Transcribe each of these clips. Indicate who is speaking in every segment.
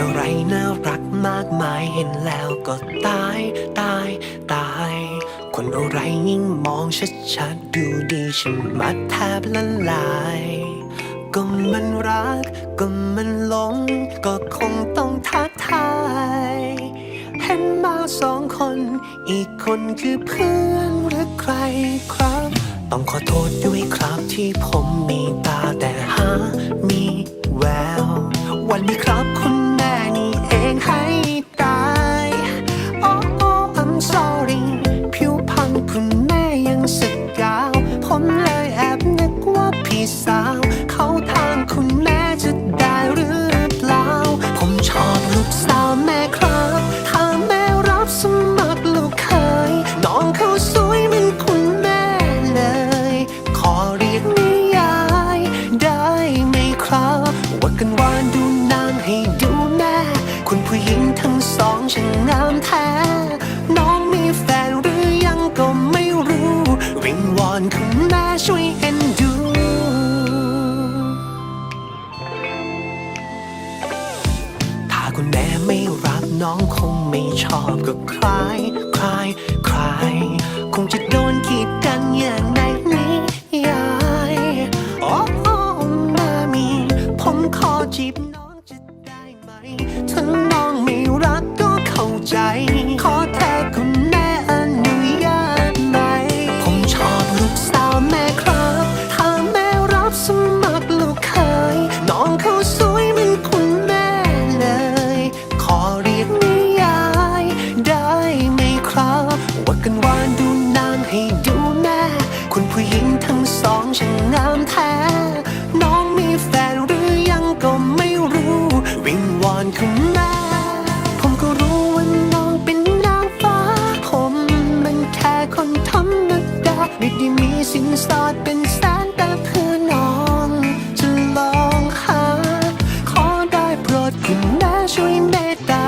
Speaker 1: อะไรน่ารักมากมายเห็นแล้วก็ตายตายตาย คนอะไรยิ่งมองชัดๆดูดีฉันมัดแทบละลาย ก็มันรัก ก็มันหลง ก็คงต้องทักทาย เห็นมาสองคน อีกคนคือเพื่อนหรือใครครับ ต้องขอโทษด้วยครับที่ผมมีตาแต่หามี พี่สาว เขาทางคุณแม่จะได้หรือเปล่า ผมชอบลูกสาวแม่ครับ ถ้าแม่รับสมัครลูกเคย น้องเขาสวยเหมือนคุณแม่เลย ขอเรียกนิยายได้ไหมครับว่ากันว่าดูนางให้ดูแม่ คุณผู้หญิงทั้งสองช่างงามแท้ น้องมีแฟนหรือยังก็ไม่รู้ วิงวอนคุณแม่ช่วยเอ็น น้องคงไม่ชอบก็คลายคลายคลายคงจะ สินสอดเป็นแสนแต่เพื่อน้องจะลองหา ขอได้โปรดคุณแม่ช่วยเมตตา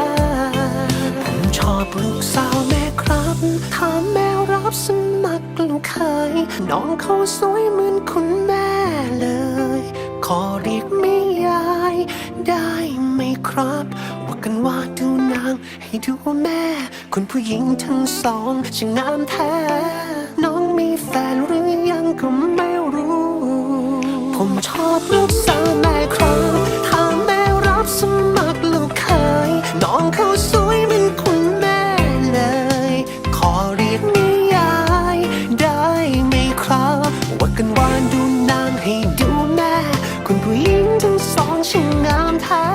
Speaker 1: ผมชอบลูกสาวแม่ครับถ้าแม่รับสมัครลูกเคย น้องเขาสวยเหมือนคุณแม่เลย ขอเรียกแม่ยายได้ไหมครับว่ากันว่าดูนางให้ดูแม่ คุณผู้หญิงทั้งสองช่างงามแท้ ก็ไม่รู้ ผมชอบลูกสาวแม่ครับถ้าแม่รับสมัครลูกเคยน้องเขาสวยเหมือนคุณแม่เลย ขอเรียกนิยายได้ไหมครับว่ากันว่าดูนางให้ดูแม่ คุณผู้หญิงทั้งสองช่างงามแท้